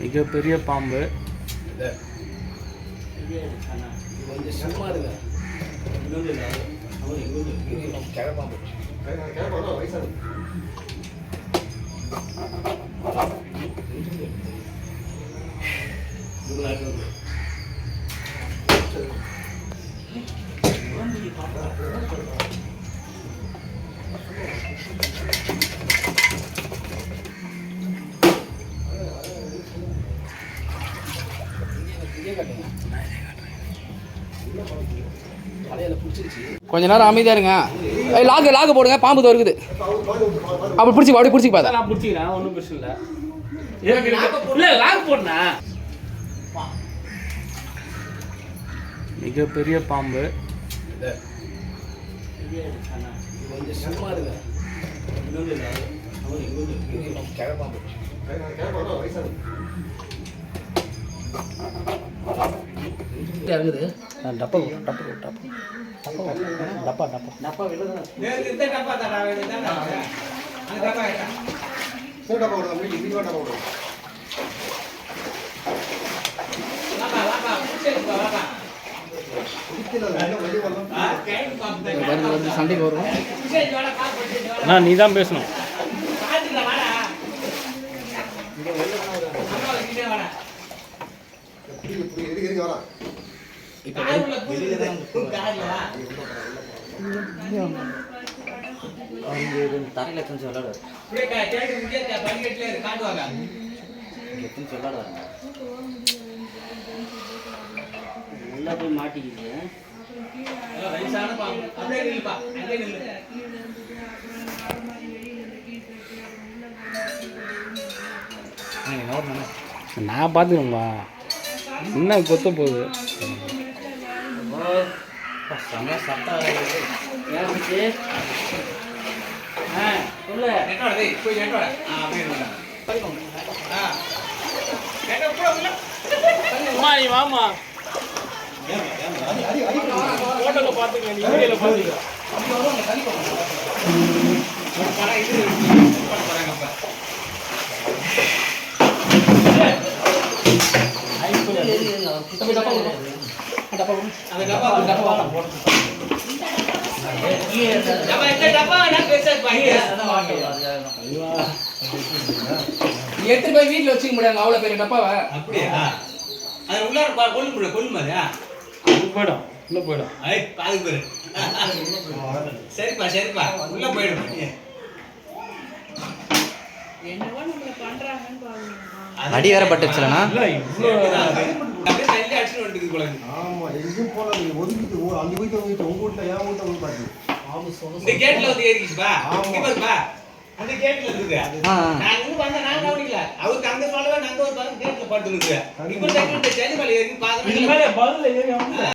மிகப்பெரிய பாம்பு. கொஞ்சம் சும்மா இருங்க இன்னொன்று இல்லை அவன் கிழப்பாம்பு தலையில கொஞ்ச நேரம் அமைதியா இருங்க. ஏய் லாக்கு லாக்கு போடுங்க. பாம்பு தோறுக்குது. அப்படி பிடிச்சி அப்படி பிடிச்சி பார்த்தா நான் பிடிச்சிக்கிறேன் ஒன்றும் பிரச்சனை இல்லை. இல்லை லாக் போடணா மிகப்பெரிய பாம்பு. இருக்குது டப்பா டப்பா டப்பா. டப்பா டப்பா டப்பா. வருது சண்டைக்கு வரும் அண்ணா நீ தான் பேசணும். இப்போ தரையில் கொஞ்சம் விளாடுவார் உள்ள போய் மாட்டிக்கிது நான் பார்த்துக்கோங்களா என்ன கொத்த போகுது வாமா எடுத்துட்டு போய் வீட்டுல வச்சுக்க முடியாது அவ்வளவு பெரிய டப்பாவை. அப்படியா? அது உள்ளார பா- கொல்லு முடியும் மாதிரியா போயிடும் உள்ள போயிடும் ஐ பாதுக்கு பேரு சரிப்பா சரிப்பா. உள்ள போயிடும் அடி வேற பட்டுச்சுலண்ணா இல்லை இவ்வளோ அப்படியே தள்ளி அடிச்சுட்டு வந்துருக்கு போல இருக்கு. ஆமா எங்கேயும் போல ஒதுக்கிட்டு அங்க போயிட்டு உங்க உங்க வீட்டுல என் வீட்டுல வந்து பாத்து இந்த கேட்ல வந்து ஏறிக்கிச்சுப்பா. இங்க பாருப்பா. அந்த கேட்ல இருக்குது. ஆ, ஆ. நான் இங்க வந்தா நான் கவனிக்கல. அவருக்கு அங்க சொல்லவே நாங்க ஒரு கேட்ல படுத்து இருக்கு. இப்ப பதில்